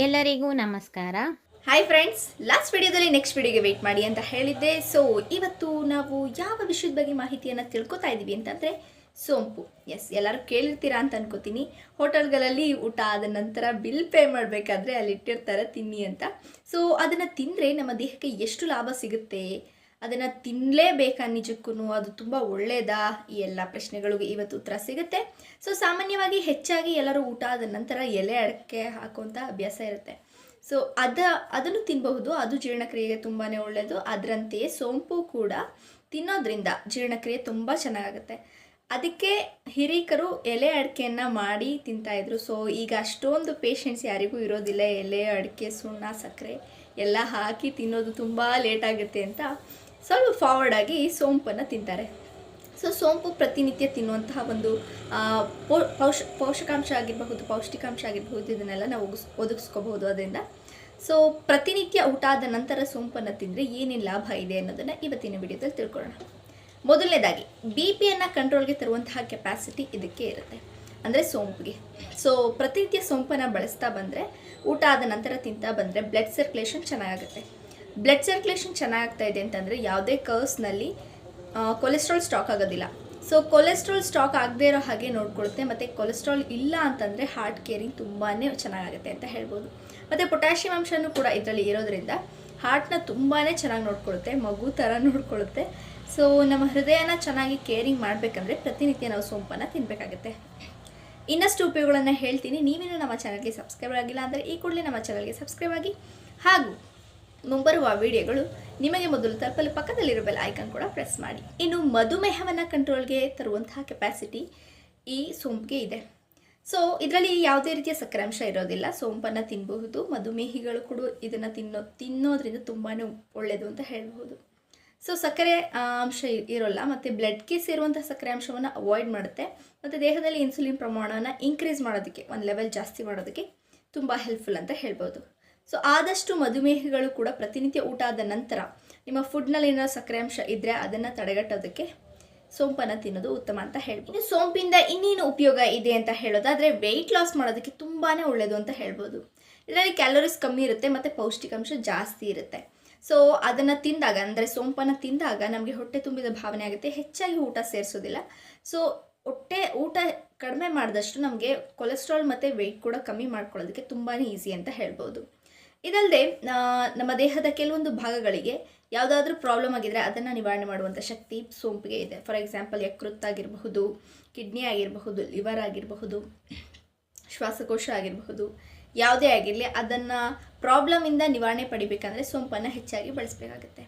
ಎಲ್ಲರಿಗೂ ನಮಸ್ಕಾರ. Hi friends last ವಿಡಿಯೋದಲ್ಲಿ ನೆಕ್ಸ್ಟ್ ವಿಡಿಯೋಗೆ ವೆಯ್ಟ್ ಮಾಡಿ ಅಂತ ಹೇಳಿದ್ದೆ. ಸೊ ಇವತ್ತು ನಾವು ಯಾವ ವಿಷಯದ ಬಗ್ಗೆ ಮಾಹಿತಿಯನ್ನು ತಿಳ್ಕೊತಾ ಇದ್ದೀವಿ ಅಂತಂದರೆ ಸೋಂಪು. ಎಸ್ ಎಲ್ಲರೂ ಕೇಳಿರ್ತೀರಾ ಅಂತ ಅನ್ಕೋತೀನಿ. ಹೋಟೆಲ್ಗಳಲ್ಲಿ ಊಟ ಆದ ನಂತರ ಬಿಲ್ ಪೇ ಮಾಡಬೇಕಾದ್ರೆ ಅಲ್ಲಿ ಇಟ್ಟಿರ್ತಾರೆ ತಿನ್ನಿ ಅಂತ. ಸೊ ಅದನ್ನು ತಿಂದರೆ ನಮ್ಮ ದೇಹಕ್ಕೆ ಎಷ್ಟು ಲಾಭ ಸಿಗುತ್ತೆ? ಅದನ್ನು ತಿನ್ನಲೇಬೇಕಾ ನಿಜಕ್ಕೂ ಅದು ತುಂಬ ಒಳ್ಳೆಯದಾ ಈ ಎಲ್ಲ ಪ್ರಶ್ನೆಗಳಿಗೂ ಇವತ್ತು ಉತ್ತರ ಸಿಗುತ್ತೆ. ಸೊ ಸಾಮಾನ್ಯವಾಗಿ ಹೆಚ್ಚಾಗಿ ಎಲ್ಲರೂ ಊಟ ಆದ ನಂತರ ಎಲೆ ಅಡಕೆ ಹಾಕುವಂಥ ಅಭ್ಯಾಸ ಇರುತ್ತೆ. ಸೊ ಅದ, ಅದನ್ನು ತಿನ್ನಬಹುದು ಅದು ಜೀರ್ಣಕ್ರಿಯೆಗೆ ತುಂಬಾ ಒಳ್ಳೆಯದು ಅದರಂತೆಯೇ ಸೋಂಪು ಕೂಡ ತಿನ್ನೋದ್ರಿಂದ ಜೀರ್ಣಕ್ರಿಯೆ ತುಂಬ ಚೆನ್ನಾಗುತ್ತೆ ಅದಕ್ಕೆ ಹಿರೀಕರು ಎಲೆ ಅಡಿಕೆಯನ್ನು ಮಾಡಿ ತಿಂತಾಯಿದ್ರು ಸೊ ಈಗ ಅಷ್ಟೊಂದು ಪೇಷಂಟ್ಸ್ ಯಾರಿಗೂ ಇರೋದಿಲ್ಲ. ಎಲೆ, ಅಡಿಕೆ, ಸುಣ್ಣ, ಸಕ್ಕರೆ ಎಲ್ಲ ಹಾಕಿ ತಿನ್ನೋದು ತುಂಬ ಲೇಟ್ ಆಗುತ್ತೆ ಅಂತ ಸ್ವಲ್ಪ ಫಾರ್ವರ್ಡ್ ಆಗಿ ಸೋಂಪನ್ನು ತಿಂತಾರೆ. ಸೊ ಸೋಂಪು ಪ್ರತಿನಿತ್ಯ ತಿನ್ನುವಂತಹ ಒಂದು ಪೌಷ್, ಪೋಷಕಾಂಶ ಆಗಿರಬಹುದು, ಪೌಷ್ಟಿಕಾಂಶ ಆಗಿರಬಹುದು, ಇದನ್ನೆಲ್ಲ ನಾವು ಒದಗಿಸ್ಕೋಬಹುದು ಅದರಿಂದ. ಸೊ ಪ್ರತಿನಿತ್ಯ ಊಟ ಆದ ನಂತರ ಸೋಂಪನ್ನು ತಿಂದರೆ ಏನೇನು ಲಾಭ ಇದೆ ಅನ್ನೋದನ್ನು ಇವತ್ತಿನ ವಿಡಿಯೋದಲ್ಲಿ ತಿಳ್ಕೊಳ್ಳೋಣ. ಮೊದಲನೇದಾಗಿ ಬಿ ಪಿಯನ್ನು ಕಂಟ್ರೋಲ್ಗೆ ತರುವಂತಹ ಕೆಪಾಸಿಟಿ ಇದಕ್ಕೆ ಇರುತ್ತೆ. ಅಂದರೆ ಸೋಂಪಿಗೆ. ಸೊ ಪ್ರತಿನಿತ್ಯ ಸೋಂಪನ್ನು ಬಳಸ್ತಾ ಬಂದರೆ ಊಟ ಆದ ನಂತರ ತಿಂತಾ ಬಂದರೆ ಬ್ಲಡ್ ಸರ್ಕ್ಯುಲೇಷನ್ ಚೆನ್ನಾಗಾಗುತ್ತೆ. ಬ್ಲಡ್ ಸರ್ಕ್ಯುಲೇಷನ್ ಚೆನ್ನಾಗ್ತಾ ಇದೆ ಅಂತಂದರೆ ಯಾವುದೇ ಕರ್ಸ್ನಲ್ಲಿ ಕೊಲೆಸ್ಟ್ರಾಲ್ ಸ್ಟಾಕ್ ಆಗೋದಿಲ್ಲ. ಸೊ ಕೊಲೆಸ್ಟ್ರಾಲ್ ಸ್ಟಾಕ್ ಆಗದೇ ಇರೋ ಹಾಗೆ ನೋಡ್ಕೊಳುತ್ತೆ, ಮತ್ತು ಕೊಲೆಸ್ಟ್ರಾಲ್ ಇಲ್ಲ ಅಂತಂದರೆ ಹಾರ್ಟ್ ಕೇರಿಂಗ್ ತುಂಬಾ ಚೆನ್ನಾಗಾಗುತ್ತೆ ಅಂತ ಹೇಳ್ಬೋದು. ಮತ್ತು ಪೊಟ್ಯಾಷಿಯಂ ಅಂಶನೂ ಕೂಡ ಇದರಲ್ಲಿ ಇರೋದ್ರಿಂದ ಹಾರ್ಟ್ನ ತುಂಬಾ ಚೆನ್ನಾಗಿ ನೋಡ್ಕೊಳ್ಳುತ್ತೆ ಮಗು ಥರ ನೋಡ್ಕೊಳ್ಳುತ್ತೆ ಸೊ ನಮ್ಮ ಹೃದಯನ ಚೆನ್ನಾಗಿ ಕೇರಿಂಗ್ ಮಾಡಬೇಕಂದ್ರೆ ಪ್ರತಿನಿತ್ಯ ನಾವು ಸೋಂಪನ್ನು ತಿನ್ನಬೇಕಾಗುತ್ತೆ ಇನ್ನಷ್ಟು ಉಪಯೋಗಗಳನ್ನು ಹೇಳ್ತೀನಿ. ನೀವೇನು ನಮ್ಮ ಚಾನಲ್ಗೆ ಸಬ್ಸ್ಕ್ರೈಬ್ ಆಗಿಲ್ಲ ಅಂದರೆ ಈ ಕೂಡಲೇ ನಮ್ಮ ಚಾನಲ್ಗೆ ಸಬ್ಸ್ಕ್ರೈಬ್ ಆಗಿ. ಹಾಗೂ ಮುಂಬರುವ ವಿಡಿಯೋಗಳು ನಿಮಗೆ ಮೊದಲು ತಲುಪಲು ಪಕ್ಕದಲ್ಲಿರುವ ಬೆಲ್ ಐಕಾನ್ ಕೂಡ ಪ್ರೆಸ್ ಮಾಡಿ. ಇನ್ನು ಮಧುಮೇಹವನ್ನು ಕಂಟ್ರೋಲ್ಗೆ ತರುವಂತಹ ಕೆಪಾಸಿಟಿ ಈ ಸೋಂಪಿಗೆ ಇದೆ. ಸೊ ಇದರಲ್ಲಿ ಯಾವುದೇ ರೀತಿಯ ಸಕ್ಕರೆ ಅಂಶ ಇರೋದಿಲ್ಲ. ಸೋಂಪನ್ನು ತಿನ್ನಬಹುದು ಮಧುಮೇಹಿಗಳು ಕೂಡ ಇದನ್ನು ತಿನ್ನೋ, ತಿನ್ನೋದ್ರಿಂದ ತುಂಬಾ ಒಳ್ಳೆಯದು ಅಂತ ಹೇಳಬಹುದು. ಸೊ ಸಕ್ಕರೆ ಅಂಶ ಇರೋಲ್ಲ, ಮತ್ತು ಬ್ಲಡ್ಗೆ ಸೇರುವಂಥ ಸಕ್ಕರೆ ಅಂಶವನ್ನು ಅವಾಯ್ಡ್ ಮಾಡುತ್ತೆ. ಮತ್ತು ದೇಹದಲ್ಲಿ ಇನ್ಸುಲಿನ್ ಪ್ರಮಾಣವನ್ನು ಇನ್ಕ್ರೀಸ್ ಮಾಡೋದಕ್ಕೆ, ಒಂದು ಲೆವೆಲ್ ಜಾಸ್ತಿ ಮಾಡೋದಕ್ಕೆ ತುಂಬ ಹೆಲ್ಪ್ಫುಲ್ ಅಂತ ಹೇಳ್ಬೋದು ಸೊ ಆದಷ್ಟು ಮಧುಮೇಹಿಗಳು ಕೂಡ ಪ್ರತಿನಿತ್ಯ ಊಟ ಆದ ನಂತರ ನಿಮ್ಮ ಫುಡ್ನಲ್ಲಿ ಏನೋ ಸಕ್ಕರೆ ಅಂಶ ಇದ್ದರೆ ಅದನ್ನು ತಡೆಗಟ್ಟೋದಕ್ಕೆ ಸೋಂಪನ್ನು ತಿನ್ನೋದು ಉತ್ತಮ ಅಂತ ಹೇಳ್ಬೋದು. ಸೋಂಪಿಂದ ಇನ್ನೇನು ಉಪಯೋಗ ಇದೆ ಅಂತ ಹೇಳೋದಾದರೆ ವೆಯ್ಟ್ ಲಾಸ್ ಮಾಡೋದಕ್ಕೆ ತುಂಬಾ ಒಳ್ಳೆಯದು ಅಂತ ಹೇಳ್ಬೋದು. ಇದರಲ್ಲಿ ಕ್ಯಾಲೋರೀಸ್ ಕಮ್ಮಿ ಇರುತ್ತೆ ಮತ್ತು ಪೌಷ್ಟಿಕಾಂಶ ಜಾಸ್ತಿ ಇರುತ್ತೆ. ಸೊ ಅದನ್ನು ತಿಂದಾಗ, ಅಂದರೆ ಸೋಂಪನ್ನು ತಿಂದಾಗ ನಮಗೆ ಹೊಟ್ಟೆ ತುಂಬಿದ ಭಾವನೆ ಆಗುತ್ತೆ, ಹೆಚ್ಚಾಗಿ ಊಟ ಸೇರಿಸೋದಿಲ್ಲ. ಸೊ ಹೊಟ್ಟೆ ಊಟ ಕಡಿಮೆ ಮಾಡಿದಷ್ಟು ನಮಗೆ ಕೊಲೆಸ್ಟ್ರಾಲ್ ಮತ್ತು ವೆಯ್ಟ್ ಕೂಡ ಕಮ್ಮಿ ಮಾಡ್ಕೊಳ್ಳೋದಕ್ಕೆ ತುಂಬಾ ಈಸಿ ಅಂತ ಹೇಳ್ಬೋದು. ಇದಲ್ಲದೆ ನಮ್ಮ ದೇಹದ ಕೆಲವೊಂದು ಭಾಗಗಳಿಗೆ ಯಾವುದಾದ್ರೂ ಪ್ರಾಬ್ಲಮ್ ಆಗಿದ್ರೆ ಅದನ್ನು ನಿವಾರಣೆ ಮಾಡುವಂಥ ಶಕ್ತಿ ಸೋಂಪಿಗೆ ಇದೆ. ಫಾರ್ ಎಕ್ಸಾಂಪಲ್ ಯಕೃತ್ ಆಗಿರಬಹುದು ಕಿಡ್ನಿ ಆಗಿರಬಹುದು ಲಿವರ್ ಆಗಿರಬಹುದು, ಶ್ವಾಸಕೋಶ ಆಗಿರಬಹುದು, ಯಾವುದೇ ಆಗಿರಲಿ ಅದನ್ನು ಪ್ರಾಬ್ಲಮಿಂದ ನಿವಾರಣೆ ಪಡಿಬೇಕಂದ್ರೆ ಸೋಂಪನ್ನು ಹೆಚ್ಚಾಗಿ ಬಳಸಬೇಕಾಗುತ್ತೆ.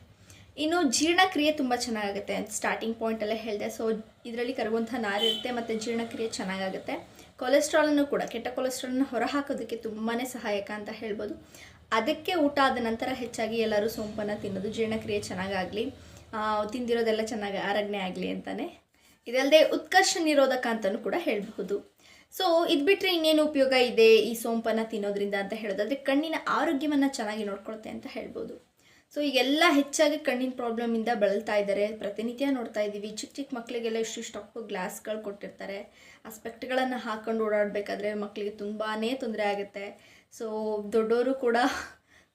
ಇನ್ನು ಜೀರ್ಣಕ್ರಿಯೆ ತುಂಬ ಚೆನ್ನಾಗಾಗುತ್ತೆ ಸ್ಟಾರ್ಟಿಂಗ್ ಪಾಯಿಂಟಲ್ಲೇ ಹೇಳಿದೆ ಸೊ ಇದರಲ್ಲಿ ಕರಗುವಂಥ ನಾರಿರುತ್ತೆ ಮತ್ತು ಜೀರ್ಣಕ್ರಿಯೆ ಚೆನ್ನಾಗಾಗುತ್ತೆ. ಕೊಲೆಸ್ಟ್ರಾಲನ್ನು ಕೂಡ, ಕೆಟ್ಟ ಕೊಲೆಸ್ಟ್ರಾಲನ್ನು ಹೊರಹಾಕೋದಕ್ಕೆ ತುಂಬಾ ಸಹಾಯಕ ಅಂತ ಹೇಳ್ಬೋದು. ಅದಕ್ಕೆ ಊಟ ಆದ ನಂತರ ಹೆಚ್ಚಾಗಿ ಎಲ್ಲರೂ ಸೋಂಪನ್ನು ತಿನ್ನೋದು, ಜೀರ್ಣಕ್ರಿಯೆ ಚೆನ್ನಾಗಾಗಲಿ ತಿಂದಿರೋದೆಲ್ಲ ಚೆನ್ನಾಗಿ ಆರೋಗ್ಯ ಆಗಲಿ ಅಂತಲೇ ಇದಲ್ಲದೆ ಉತ್ಕರ್ಷ ನಿರೋಧಕ ಅಂತಲೂ ಕೂಡ ಹೇಳಬಹುದು. ಸೊ ಇದು ಬಿಟ್ಟರೆ ಇನ್ನೇನು ಉಪಯೋಗ ಇದೆ ಈ ಸೋಂಪನ್ನು ತಿನ್ನೋದ್ರಿಂದ ಅಂತ ಹೇಳೋದಾದರೆ ಕಣ್ಣಿನ ಆರೋಗ್ಯವನ್ನು ಚೆನ್ನಾಗಿ ನೋಡ್ಕೊಳುತ್ತೆ ಅಂತ ಹೇಳ್ಬೋದು ಸೊ ಈಗೆಲ್ಲ ಹೆಚ್ಚಾಗಿ ಕಣ್ಣಿನ ಪ್ರಾಬ್ಲಮಿಂದ ಬಳಲ್ತಾ ಇದ್ದಾರೆ ಪ್ರತಿನಿತ್ಯ ನೋಡ್ತಾ ಇದ್ದೀವಿ ಚಿಕ್ಕ ಚಿಕ್ಕ ಮಕ್ಕಳಿಗೆಲ್ಲ ಇಷ್ಟಿಷ್ಟು ಗ್ಲಾಸ್ಗಳು ಕೊಟ್ಟಿರ್ತಾರೆ. ಆ ಸ್ಪೆಕ್ಟ್ಗಳನ್ನು ಹಾಕೊಂಡು ಓಡಾಡಬೇಕಾದ್ರೆ ಮಕ್ಕಳಿಗೆ ತುಂಬಾ ತೊಂದರೆ ಆಗುತ್ತೆ. ಸೊ ದೊಡ್ಡವರು ಕೂಡ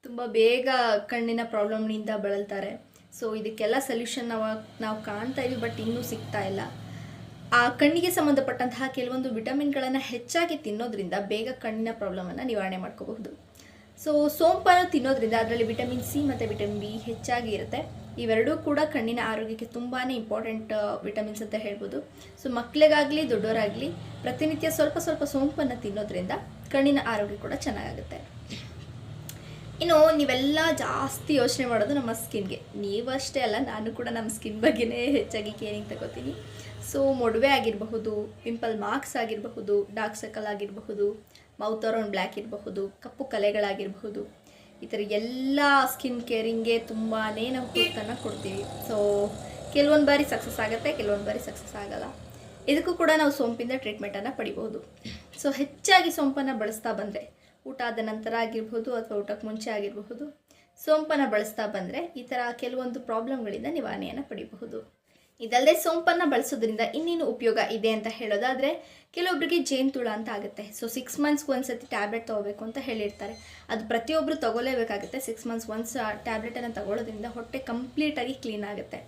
ತುಂಬ ಬೇಗ ಕಣ್ಣಿನ ಪ್ರಾಬ್ಲಮ್ನಿಂದ ಬಳಲ್ತಾರೆ. ಸೊ ಇದಕ್ಕೆಲ್ಲ ಸೊಲ್ಯೂಷನ್ ನಾವು ನಾವು ಕಾಣ್ತಾ ಇದ್ದೀವಿ ಬಟ್ ಇನ್ನೂ ಸಿಗ್ತಾ ಇಲ್ಲ. ಆ ಕಣ್ಣಿಗೆ ಸಂಬಂಧಪಟ್ಟಂತಹ ಕೆಲವೊಂದು ವಿಟಮಿನ್ಗಳನ್ನು ಹೆಚ್ಚಾಗಿ ತಿನ್ನೋದ್ರಿಂದ ಬೇಗ ಕಣ್ಣಿನ ಪ್ರಾಬ್ಲಮನ್ನು ನಿವಾರಣೆ ಮಾಡ್ಕೋಬಹುದು. ಸೊ ಸೋಂಪನ್ನು ತಿನ್ನೋದ್ರಿಂದ ಅದರಲ್ಲಿ ವಿಟಮಿನ್ ಸಿ ಮತ್ತು ವಿಟಮಿನ್ ಬಿ ಹೆಚ್ಚಾಗಿ ಇರುತ್ತೆ. ಇವೆರಡೂ ಕೂಡ ಕಣ್ಣಿನ ಆರೋಗ್ಯಕ್ಕೆ ತುಂಬಾ ಇಂಪಾರ್ಟೆಂಟ್ ವಿಟಮಿನ್ಸ್ ಅಂತ ಹೇಳ್ಬೋದು. ಸೊ ಮಕ್ಕಳಿಗಾಗಲಿ ದೊಡ್ಡವರಾಗಲಿ ಪ್ರತಿನಿತ್ಯ ಸ್ವಲ್ಪ ಸ್ವಲ್ಪ ಸೋಂಪನ್ನು ತಿನ್ನೋದ್ರಿಂದ ಕಣ್ಣಿನ ಆರೋಗ್ಯ ಕೂಡ ಚೆನ್ನಾಗಾಗುತ್ತೆ. ಇನ್ನು ನೀವೆಲ್ಲ ಜಾಸ್ತಿ ಯೋಚನೆ ಮಾಡೋದು ನಮ್ಮ ಸ್ಕಿನ್ಗೆ. ನೀವಷ್ಟೇ ಅಲ್ಲ, ನಾನು ಕೂಡ ನಮ್ಮ ಸ್ಕಿನ್ ಬಗ್ಗೆನೇ ಹೆಚ್ಚಾಗಿ ಕೇರಿಂಗ್ ತಗೋತೀನಿ. ಸೊ ಮೊಡವೆ ಆಗಿರಬಹುದು ಪಿಂಪಲ್ ಮಾರ್ಕ್ಸ್ ಆಗಿರಬಹುದು ಡಾರ್ಕ್ ಸರ್ಕಲ್ ಆಗಿರಬಹುದು ಮೌತ್ ಅರೌಂಡ್ ಬ್ಲ್ಯಾಕ್ ಇರಬಹುದು, ಕಪ್ಪು ಕಲೆಗಳಾಗಿರಬಹುದು. ಈ ಥರ ಎಲ್ಲ ಸ್ಕಿನ್ ಕೇರಿಂಗ್ಗೆ ತುಂಬಾ ನಾವು ಕೊಡ್ತೀವಿ. ಸೊ ಕೆಲವೊಂದು ಬಾರಿ ಸಕ್ಸಸ್ ಆಗುತ್ತೆ, ಕೆಲವೊಂದು ಬಾರಿ ಸಕ್ಸಸ್ ಆಗಲ್ಲ. ಇದಕ್ಕೂ ಕೂಡ ನಾವು ಸೋಂಪಿಂದ ಟ್ರೀಟ್ಮೆಂಟನ್ನು ಪಡಿಬಹುದು ಸೊ ಹೆಚ್ಚಾಗಿ ಸೋಂಪನ್ನು ಬಳಸ್ತಾ ಬಂದರೆ ಊಟ ಆದ ನಂತರ ಆಗಿರ್ಬೋದು ಅಥವಾ ಊಟಕ್ಕೆ ಮುಂಚೆ ಆಗಿರಬಹುದು ಸೋಂಪನ್ನು ಬಳಸ್ತಾ ಬಂದರೆ ಈ ಥರ ಕೆಲವೊಂದು ಪ್ರಾಬ್ಲಮ್ಗಳಿಂದ ನಿವಾರಣೆಯನ್ನು ಪಡಿಬಹುದು. ಇದಲ್ಲದೆ ಸೋಂಪನ್ನು ಬಳಸೋದ್ರಿಂದ ಇನ್ನೇನು ಉಪಯೋಗ ಇದೆ ಅಂತ ಹೇಳೋದಾದರೆ ಕೆಲವೊಬ್ಬರಿಗೆ ಜೇನುತುಳ ಅಂತ ಆಗುತ್ತೆ. ಸೊ ಸಿಕ್ಸ್ ಮಂತ್ಸ್ಗೆ ಒಂದ್ಸತಿ ಟ್ಯಾಬ್ಲೆಟ್ ತೊಗೋಬೇಕು ಅಂತ ಹೇಳಿರ್ತಾರೆ. ಅದು ಪ್ರತಿಯೊಬ್ಬರು ತಗೋಲೇಬೇಕಾಗುತ್ತೆ ಸಿಕ್ಸ್ ಮಂತ್ಸ್ ಒನ್ಸ್ ಟ್ಯಾಬ್ಲೆಟನ್ನು ತಗೊಳ್ಳೋದ್ರಿಂದ ಹೊಟ್ಟೆ ಕಂಪ್ಲೀಟಾಗಿ ಕ್ಲೀನ್ ಆಗುತ್ತೆ.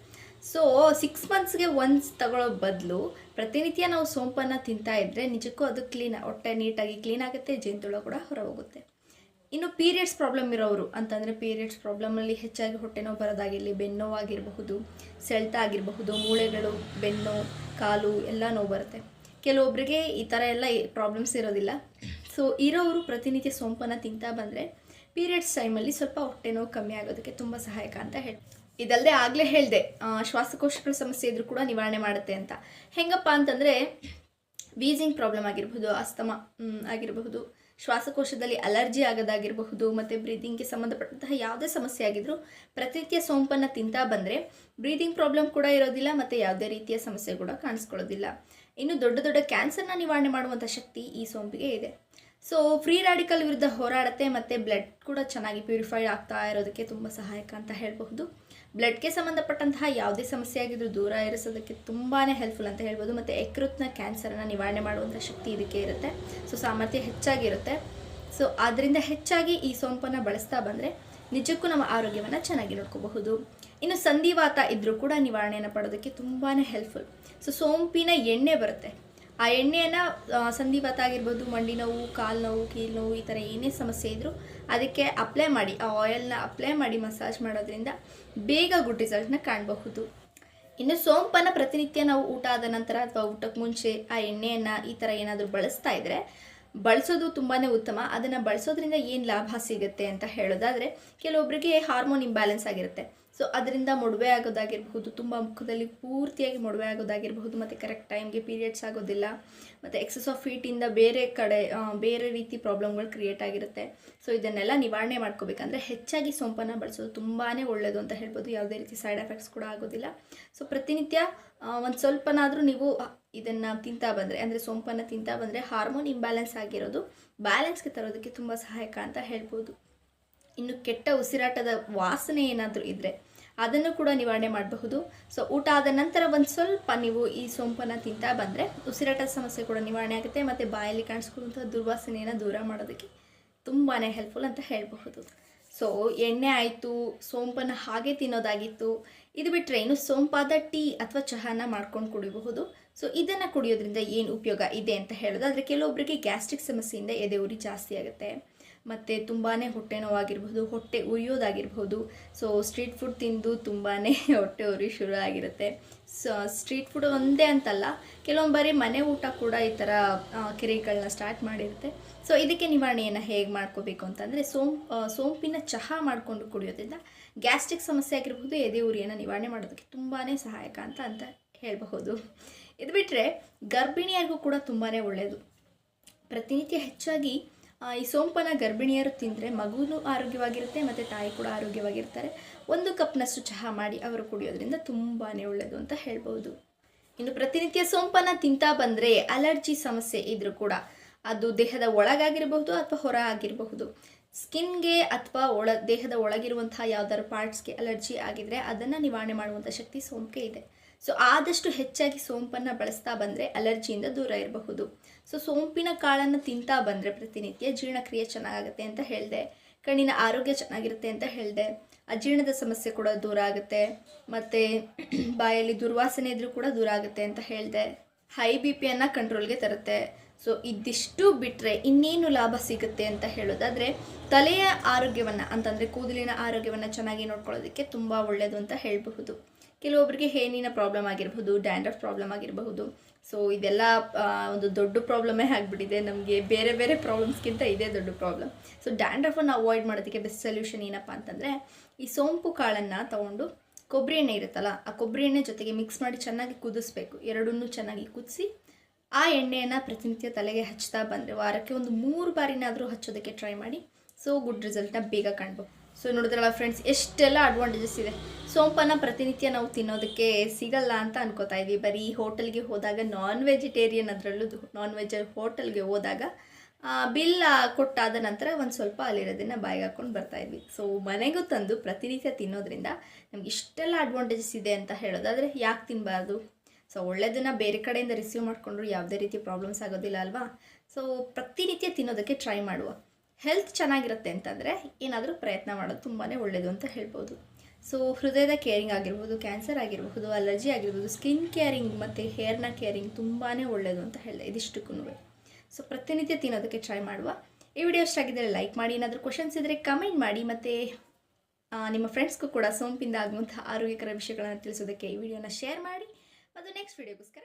ಸೊ ಸಿಕ್ಸ್ ಮಂತ್ಸ್ಗೆ ಒನ್ಸ್ ತಗೊಳ್ಳೋ ಬದಲು ಪ್ರತಿನಿತ್ಯ ನಾವು ಸೋಂಪನ್ನು ತಿಂತಾ ಇದ್ದರೆ ನಿಜಕ್ಕೂ ಅದು ಕ್ಲೀನ್ ಹೊಟ್ಟೆ ನೀಟಾಗಿ ಕ್ಲೀನ್ ಆಗುತ್ತೆ ಜೇನುತುಳ ಕೂಡ ಹೊರ ಹೋಗುತ್ತೆ ಇನ್ನು ಪೀರಿಯಡ್ಸ್ ಪ್ರಾಬ್ಲಮ್ ಇರೋರು ಅಂತಂದರೆ ಪೀರಿಯಡ್ಸ್ ಪ್ರಾಬ್ಲಮಲ್ಲಿ ಹೆಚ್ಚಾಗಿ ಹೊಟ್ಟೆ ನೋವು ಬರೋದಾಗಿರಲಿ, ಬೆನ್ನು ಆಗಿರಬಹುದು, ಸೆಳೆತ ಆಗಿರಬಹುದು, ಮೂಳೆಗಳು, ಬೆನ್ನು, ಕಾಲು ಎಲ್ಲ ನೋವು ಬರುತ್ತೆ. ಕೆಲವೊಬ್ಬರಿಗೆ ಈ ಥರ ಎಲ್ಲ ಪ್ರಾಬ್ಲಮ್ಸ್ ಇರೋದಿಲ್ಲ. ಸೊ ಇರೋರು ಪ್ರತಿನಿತ್ಯ ಸೋಂಪನ್ನು ತಿಂತಾ ಬಂದರೆ ಪೀರಿಯಡ್ಸ್ ಟೈಮಲ್ಲಿ ಸ್ವಲ್ಪ ಹೊಟ್ಟೆ ನೋವು ಕಮ್ಮಿ ಆಗೋದಕ್ಕೆ ತುಂಬ ಸಹಾಯಕ ಅಂತ ಹೇಳಿ ಇದಲ್ಲದೆ ಆಗಲೇ ಹೇಳಿದೆ ಶ್ವಾಸಕೋಶಗಳ ಸಮಸ್ಯೆ ಇದ್ರೂ ಕೂಡ ನಿವಾರಣೆ ಮಾಡುತ್ತೆ ಅಂತ. ಹೆಂಗಪ್ಪ ಅಂತಂದರೆ, ವೀಸಿಂಗ್ ಪ್ರಾಬ್ಲಮ್ ಆಗಿರಬಹುದು, ಅಸ್ತಮ ಆಗಿರಬಹುದು, ಶ್ವಾಸಕೋಶದಲ್ಲಿ ಅಲರ್ಜಿ ಆಗೋದಾಗಿರಬಹುದು, ಮತ್ತು ಬ್ರೀದಿಂಗ್ಗೆ ಸಂಬಂಧಪಟ್ಟಂತಹ ಯಾವುದೇ ಸಮಸ್ಯೆ ಆಗಿದ್ರೂ ಪ್ರತಿನಿತ್ಯ ಸೋಂಪನ್ನು ತಿಂತಾ ಬಂದರೆ ಬ್ರೀದಿಂಗ್ ಪ್ರಾಬ್ಲಮ್ ಕೂಡ ಇರೋದಿಲ್ಲ, ಮತ್ತು ಯಾವುದೇ ರೀತಿಯ ಸಮಸ್ಯೆ ಕೂಡ ಕಾಣಿಸ್ಕೊಳ್ಳೋದಿಲ್ಲ. ಇನ್ನು ದೊಡ್ಡ ದೊಡ್ಡ ಕ್ಯಾನ್ಸರ್ನ ನಿವಾರಣೆ ಮಾಡುವಂಥ ಶಕ್ತಿ ಈ ಸೋಂಪಿಗೆ ಇದೆ. ಸೊ ಫ್ರೀ ರ್ಯಾಡಿಕಲ್ ವಿರುದ್ಧ ಹೋರಾಡುತ್ತೆ, ಮತ್ತು ಬ್ಲಡ್ ಕೂಡ ಚೆನ್ನಾಗಿ ಪ್ಯೂರಿಫೈ ಆಗ್ತಾ ಇರೋದಕ್ಕೆ ತುಂಬ ಸಹಾಯಕ ಅಂತ ಹೇಳಬಹುದು. ಬ್ಲಡ್ಗೆ ಸಂಬಂಧಪಟ್ಟಂತಹ ಯಾವುದೇ ಸಮಸ್ಯೆ ಆಗಿದ್ರೂ ದೂರ ಇರಿಸೋದಕ್ಕೆ ತುಂಬಾ ಹೆಲ್ಪ್ಫುಲ್ ಅಂತ ಹೇಳ್ಬೋದು. ಮತ್ತು ಯಕೃತ್ನ ಕ್ಯಾನ್ಸರನ್ನು ನಿವಾರಣೆ ಮಾಡುವಂಥ ಶಕ್ತಿ ಇದಕ್ಕೆ ಇರುತ್ತೆ. ಸೊ ಸಾಮರ್ಥ್ಯ ಹೆಚ್ಚಾಗಿರುತ್ತೆ. ಸೊ ಆದ್ದರಿಂದ ಹೆಚ್ಚಾಗಿ ಈ ಸೋಂಪನ್ನು ಬಳಸ್ತಾ ಬಂದರೆ ನಿಜಕ್ಕೂ ನಮ್ಮ ಆರೋಗ್ಯವನ್ನು ಚೆನ್ನಾಗಿ ನೋಡ್ಕೋಬಹುದು. ಇನ್ನು ಸಂಧಿವಾತ ಇದ್ರೂ ಕೂಡ ನಿವಾರಣೆಯನ್ನು ಪಡೋದಕ್ಕೆ ತುಂಬಾ ಹೆಲ್ಪ್ಫುಲ್ ಸೊ ಸೋಂಪಿನ ಎಣ್ಣೆ ಬರುತ್ತೆ. ಆ ಎಣ್ಣೆಯನ್ನು ಸಂಧಿವಾತ ಆಗಿರ್ಬೋದು, ಮಂಡಿ ನೋವು, ಕಾಲು ನೋವು ಕೀಲು ನೋವು ಈ ಥರ ಏನೇ ಸಮಸ್ಯೆ ಇದ್ದರೂ ಅದಕ್ಕೆ ಅಪ್ಲೈ ಮಾಡಿ, ಆ ಆಯಿಲ್ನ ಅಪ್ಲೈ ಮಾಡಿ ಮಸಾಜ್ ಮಾಡೋದ್ರಿಂದ ಬೇಗ ಗುಡ್ ರಿಸಲ್ಟ್ನ ಕಾಣಬಹುದು. ಇನ್ನು ಸೋಂಪನ್ನು ಪ್ರತಿನಿತ್ಯ ನಾವು ಊಟ ಆದ ನಂತರ ಅಥವಾ ಊಟಕ್ಕೆ ಮುಂಚೆ ಆ ಎಣ್ಣೆಯನ್ನು ಈ ಥರ ಏನಾದರೂ ಬಳಸ್ತಾ ಇದ್ದರೆ ಬಳಸೋದು ತುಂಬಾ ಉತ್ತಮ. ಅದನ್ನು ಬಳಸೋದ್ರಿಂದ ಏನು ಲಾಭ ಸಿಗುತ್ತೆ ಅಂತ ಹೇಳೋದಾದರೆ ಕೆಲವೊಬ್ಬರಿಗೆ ಹಾರ್ಮೋನ್ ಇಂಬ್ಯಾಲೆನ್ಸ್ ಆಗಿರುತ್ತೆ. ಸೊ ಅದರಿಂದ ಮೊಡವೆ ಆಗೋದಾಗಿರಬಹುದು, ತುಂಬ ಮುಖದಲ್ಲಿ ಪೂರ್ತಿಯಾಗಿ ಮೊಡವೆ ಆಗೋದಾಗಿರಬಹುದು, ಮತ್ತು ಕರೆಕ್ಟ್ ಟೈಮ್ಗೆ ಪೀರಿಯಡ್ಸ್ ಆಗೋದಿಲ್ಲ, ಮತ್ತು ಎಕ್ಸಸ್ ಆಫ್ ಫೀಟಿಂದ ಬೇರೆ ಕಡೆ ಬೇರೆ ರೀತಿ ಪ್ರಾಬ್ಲಮ್ಗಳು ಕ್ರಿಯೇಟ್ ಆಗಿರುತ್ತೆ. ಸೊ ಇದನ್ನೆಲ್ಲ ನಿವಾರಣೆ ಮಾಡ್ಕೋಬೇಕಂದ್ರೆ ಹೆಚ್ಚಾಗಿ ಸೋಂಪನ್ನು ಬಳಸೋದು ತುಂಬಾ ಒಳ್ಳೆಯದು ಅಂತ ಹೇಳ್ಬೋದು. ಯಾವುದೇ ರೀತಿ ಸೈಡ್ ಎಫೆಕ್ಟ್ಸ್ ಕೂಡ ಆಗೋದಿಲ್ಲ. ಸೊ ಪ್ರತಿನಿತ್ಯ ಒಂದು ಸ್ವಲ್ಪನಾದರೂ ನೀವು ಇದನ್ನು ತಿಂತಾ ಬಂದರೆ, ಅಂದರೆ ಸೋಂಪನ್ನು ತಿಂತಾ ಬಂದರೆ ಹಾರ್ಮೋನ್ ಇಂಬ್ಯಾಲೆನ್ಸ್ ಆಗಿರೋದು ಬ್ಯಾಲೆನ್ಸ್ಗೆ ತರೋದಕ್ಕೆ ತುಂಬ ಸಹಾಯಕ ಅಂತ ಹೇಳ್ಬೋದು. ಇನ್ನು ಕೆಟ್ಟ ಉಸಿರಾಟದ ವಾಸನೆ ಏನಾದರೂ ಇದ್ದರೆ ಅದನ್ನು ಕೂಡ ನಿವಾರಣೆ ಮಾಡಬಹುದು. ಸೊ ಊಟ ಆದ ನಂತರ ಒಂದು ಸ್ವಲ್ಪ ನೀವು ಈ ಸೋಂಪನ್ನು ತಿಂತಾ ಬಂದರೆ ಉಸಿರಾಟದ ಸಮಸ್ಯೆ ಕೂಡ ನಿವಾರಣೆ ಆಗುತ್ತೆ ಮತ್ತು ಬಾಯಲ್ಲಿ ಕಾಣಿಸ್ಕೊಳ್ಳುವಂಥ ದುರ್ವಾಸನೆಯನ್ನು ದೂರ ಮಾಡೋದಕ್ಕೆ ತುಂಬಾ ಹೆಲ್ಪ್ಫುಲ್ ಅಂತ ಹೇಳಬಹುದು. ಸೊ ಎಣ್ಣೆ ಆಯಿತು, ಸೋಂಪನ್ನು ಹಾಗೆ ತಿನ್ನೋದಾಗಿತ್ತು. ಇದು ಬಿಟ್ಟರೆ ಏನು ಸೋಂಪಾದ ಟೀ ಅಥವಾ ಚಹಾನ ಮಾಡ್ಕೊಂಡು ಕುಡಿಬಹುದು. ಸೊ ಇದನ್ನು ಕುಡಿಯೋದ್ರಿಂದ ಏನು ಉಪಯೋಗ ಇದೆ ಅಂತ ಹೇಳೋದು ಹೇಳೋದಾದರೆ ಕೆಲವೊಬ್ಬರಿಗೆ ಗ್ಯಾಸ್ಟ್ರಿಕ್ ಸಮಸ್ಯೆಯಿಂದ ಎದೆ ಉರಿ ಜಾಸ್ತಿ ಆಗುತ್ತೆ. ಮತ್ತು ತುಂಬಾ ಹೊಟ್ಟೆ ನೋವಾಗಿರ್ಬೋದು ಹೊಟ್ಟೆ ಉರಿಯೋದಾಗಿರ್ಬೋದು ಸೊ ಸ್ಟ್ರೀಟ್ ಫುಡ್ ತಿಂದು ತುಂಬಾ ಹೊಟ್ಟೆ ಉರಿ ಶುರು ಆಗಿರುತ್ತೆ. ಸೊ ಸ್ಟ್ರೀಟ್ ಫುಡ್ ಒಂದೇ ಅಂತಲ್ಲ, ಕೆಲವೊಂದು ಬಾರಿ ಮನೆ ಊಟ ಕೂಡ ಈ ಥರ ಕೆರೆಗಳನ್ನ ಸ್ಟಾರ್ಟ್ ಮಾಡಿರುತ್ತೆ. ಸೊ ಇದಕ್ಕೆ ನಿವಾರಣೆಯನ್ನು ಹೇಗೆ ಮಾಡ್ಕೋಬೇಕು ಅಂತಂದರೆ ಸೋಂಪ್ ಸೋಂಪಿನ ಚಹಾ ಮಾಡಿಕೊಂಡು ಕುಡಿಯೋದ್ರಿಂದ ಗ್ಯಾಸ್ಟ್ರಿಕ್ ಸಮಸ್ಯೆ ಆಗಿರ್ಬೋದು ಎದೆ ಉರಿಯನ್ನು ನಿವಾರಣೆ ಮಾಡೋದಕ್ಕೆ ತುಂಬಾ ಸಹಾಯಕ ಅಂತ ಅಂತ ಹೇಳಬಹುದು. ಇದು ಬಿಟ್ಟರೆ ಗರ್ಭಿಣಿಯರಿಗೂ ಕೂಡ ತುಂಬಾ ಒಳ್ಳೆಯದು ಪ್ರತಿನಿತ್ಯ ಹೆಚ್ಚಾಗಿ ಈ ಸೋಂಪನ್ನು ಗರ್ಭಿಣಿಯರು ತಿಂದರೆ ಮಗುನೂ ಆರೋಗ್ಯವಾಗಿರುತ್ತೆ, ಮತ್ತು ತಾಯಿ ಕೂಡ ಆರೋಗ್ಯವಾಗಿರ್ತಾರೆ. ಒಂದು ಕಪ್ನಷ್ಟು ಚಹಾ ಮಾಡಿ ಅವರು ಕುಡಿಯೋದ್ರಿಂದ ತುಂಬಾ ಒಳ್ಳೆಯದು ಅಂತ ಹೇಳ್ಬೋದು. ಇನ್ನು ಪ್ರತಿನಿತ್ಯ ಸೋಂಪನ್ನು ತಿಂತಾ ಬಂದರೆ ಅಲರ್ಜಿ ಸಮಸ್ಯೆ ಇದ್ರೂ ಕೂಡ ಅದು ದೇಹದ ಒಳಗಾಗಿರಬಹುದು ಅಥವಾ ಹೊರ ಆಗಿರಬಹುದು ಸ್ಕಿನ್ಗೆ ಅಥವಾ ಒಳ, ದೇಹದ ಒಳಗಿರುವಂತಹ ಯಾವ್ದಾದ್ರು ಪಾರ್ಟ್ಸ್ಗೆ ಅಲರ್ಜಿ ಆಗಿದ್ರೆ ಅದನ್ನು ನಿವಾರಣೆ ಮಾಡುವಂಥ ಶಕ್ತಿ ಸೋಂಪಿಗೆ ಇದೆ. ಸೊ ಆದಷ್ಟು ಹೆಚ್ಚಾಗಿ ಸೋಂಪನ್ನು ಬಳಸ್ತಾ ಬಂದರೆ ಅಲರ್ಜಿಯಿಂದ ದೂರ ಇರಬಹುದು. ಸೊ ಸೋಂಪಿನ ಕಾಳನ್ನು ತಿಂತಾ ಬಂದರೆ ಪ್ರತಿನಿತ್ಯ ಜೀರ್ಣಕ್ರಿಯೆ ಚೆನ್ನಾಗಾಗುತ್ತೆ ಅಂತ ಹೇಳಿದೆ. ಕಣ್ಣಿನ ಆರೋಗ್ಯ ಚೆನ್ನಾಗಿರುತ್ತೆ ಅಂತ ಹೇಳಿದೆ. ಅಜೀರ್ಣದ ಸಮಸ್ಯೆ ಕೂಡ ದೂರ ಆಗುತ್ತೆ. ಮತ್ತು ಬಾಯಲ್ಲಿ ದುರ್ವಾಸನೆ ಇದ್ರೂ ಕೂಡ ದೂರ ಆಗುತ್ತೆ ಅಂತ ಹೇಳಿದೆ. ಹೈ ಬಿ ಪಿಯನ್ನು ಕಂಟ್ರೋಲ್ಗೆ ತರುತ್ತೆ. ಸೊ ಇದಿಷ್ಟು ಬಿಟ್ಟರೆ ಇನ್ನೇನು ಲಾಭ ಸಿಗುತ್ತೆ ಅಂತ ಹೇಳೋದಾದರೆ ತಲೆಯ ಆರೋಗ್ಯವನ್ನು, ಅಂತಂದರೆ ಕೂದಲಿನ ಆರೋಗ್ಯವನ್ನು ಚೆನ್ನಾಗಿ ನೋಡ್ಕೊಳ್ಳೋದಕ್ಕೆ ತುಂಬ ಒಳ್ಳೆಯದು ಅಂತ ಹೇಳಬಹುದು. ಕೆಲವೊಬ್ಬರಿಗೆ ಹೇನಿನ ಪ್ರಾಬ್ಲಮ್ ಆಗಿರಬಹುದು ಡ್ಯಾಂಡ್ರಫ್ ಪ್ರಾಬ್ಲಮ್ ಆಗಿರಬಹುದು. ಸೊ ಇದೆಲ್ಲ ಒಂದು ದೊಡ್ಡ ಪ್ರಾಬ್ಲಮೇ ಆಗಿಬಿಟ್ಟಿದೆ. ನಮಗೆ ಬೇರೆ ಬೇರೆ ಪ್ರಾಬ್ಲಮ್ಸ್ಗಿಂತ ಇದೇ ದೊಡ್ಡ ಪ್ರಾಬ್ಲಮ್ ಸೊ ಡ್ಯಾಂಡ್ರಫನ್ನು ಅವಾಯ್ಡ್ ಮಾಡೋದಕ್ಕೆ ಬೆಸ್ಟ್ ಸೊಲ್ಯೂಷನ್ ಏನಪ್ಪ ಅಂತಂದರೆ, ಈ ಸೋಂಪು ಕಾಳನ್ನು ತೊಗೊಂಡು ಕೊಬ್ಬರಿ ಎಣ್ಣೆ ಇರುತ್ತಲ್ಲ, ಆ ಕೊಬ್ಬರಿ ಎಣ್ಣೆ ಜೊತೆಗೆ ಮಿಕ್ಸ್ ಮಾಡಿ ಚೆನ್ನಾಗಿ ಕುದಿಸ್ಬೇಕು. ಎರಡನ್ನೂ ಚೆನ್ನಾಗಿ ಕುದಿಸಿ, ಆ ಎಣ್ಣೆಯನ್ನು ಪ್ರತಿನಿತ್ಯ ತಲೆಗೆ ಹಚ್ತಾ ಬಂದರೆ ವಾರಕ್ಕೆ ಒಂದು ಮೂರು ಬಾರಿನಾದರೂ ಹಚ್ಚೋದಕ್ಕೆ ಟ್ರೈ ಮಾಡಿ ಸೊ ಗುಡ್ ರಿಸಲ್ಟನ್ನ ಬೇಗ ಕಾಣ್ಬೋದು. ಸೊ ನೋಡಿದ್ರಲ್ಲ ಫ್ರೆಂಡ್ಸ್ ಎಷ್ಟೆಲ್ಲ ಅಡ್ವಾಂಟೇಜಸ್ ಇದೆ. ಸೋಂಪನ್ನು ಪ್ರತಿನಿತ್ಯ ನಾವು ತಿನ್ನೋದಕ್ಕೆ ಸಿಗಲ್ಲ ಅಂತ ಅನ್ಕೋತಾ ಇದ್ವಿ. ಬರೀ ಹೋಟೆಲ್ಗೆ ಹೋದಾಗ ನಾನ್ ವೆಜಿಟೇರಿಯನ್ ಅದರಲ್ಲೂ ನಾನ್ ವೆಜ್ ಹೋಟೆಲ್ಗೆ ಹೋದಾಗ ಬಿಲ್ ಕೊಟ್ಟಾದ ನಂತರ ಒಂದು ಸ್ವಲ್ಪ ಅಲ್ಲಿರೋದನ್ನು ಬಾಯಿಗೆ ಹಾಕ್ಕೊಂಡು ಬರ್ತಾಯಿದ್ವಿ ಸೊ ಮನೆಗೂ ತಂದು ಪ್ರತಿನಿತ್ಯ ತಿನ್ನೋದ್ರಿಂದ ನಮ್ಗೆ ಇಷ್ಟೆಲ್ಲ ಅಡ್ವಾಂಟೇಜಸ್ ಇದೆ ಅಂತ ಹೇಳೋದಾದರೆ ಯಾಕೆ ತಿನ್ನಬಾರ್ದು ಸೊ ಒಳ್ಳೆಯದನ್ನು ಬೇರೆ ಕಡೆಯಿಂದ ರಿಸೀವ್ ಮಾಡಿಕೊಂಡ್ರು ಯಾವುದೇ ರೀತಿ ಪ್ರಾಬ್ಲಮ್ಸ್ ಆಗೋದಿಲ್ಲ ಅಲ್ವಾ? ಸೊ ಪ್ರತಿನಿತ್ಯ ತಿನ್ನೋದಕ್ಕೆ ಟ್ರೈ ಮಾಡುವ. ಹೆಲ್ತ್ ಚೆನ್ನಾಗಿರುತ್ತೆ ಅಂತಂದರೆ ಏನಾದರೂ ಪ್ರಯತ್ನ ಮಾಡೋದು ತುಂಬಾ ಒಳ್ಳೆಯದು ಅಂತ ಹೇಳ್ಬೋದು. ಸೊ ಹೃದಯದ ಕೇರಿಂಗ್ ಆಗಿರ್ಬೋದು, ಕ್ಯಾನ್ಸರ್ ಆಗಿರಬಹುದು ಅಲರ್ಜಿ ಆಗಿರ್ಬೋದು ಸ್ಕಿನ್ ಕೇರಿಂಗ್ ಮತ್ತು ಹೇರ್ನ ಕೇರಿಂಗ್ ತುಂಬಾ ಒಳ್ಳೆಯದು ಅಂತ ಹೇಳಿದೆ ಇದಿಷ್ಟಕ್ಕೂ ಸೊ ಪ್ರತಿನಿತ್ಯ ತಿನ್ನೋದಕ್ಕೆ ಟ್ರೈ ಮಾಡುವ. ಈ ವಿಡಿಯೋ ಇಷ್ಟ ಆಗಿದ್ದರೆ ಲೈಕ್ ಮಾಡಿ, ಏನಾದರೂ ಕ್ವಶನ್ಸ್ ಇದ್ದರೆ ಕಮೆಂಟ್ ಮಾಡಿ, ಮತ್ತು ನಿಮ್ಮ ಫ್ರೆಂಡ್ಸ್ಗೂ ಕೂಡ ಸೋಂಪಿಂದ ಆಗುವಂಥ ಆರೋಗ್ಯಕರ ವಿಷಯಗಳನ್ನು ತಿಳಿಸೋದಕ್ಕೆ ಈ ವಿಡಿಯೋನ ಶೇರ್ ಮಾಡಿ. ಮತ್ತು ನೆಕ್ಸ್ಟ್ ವಿಡಿಯೋಗೋಸ್ಕರ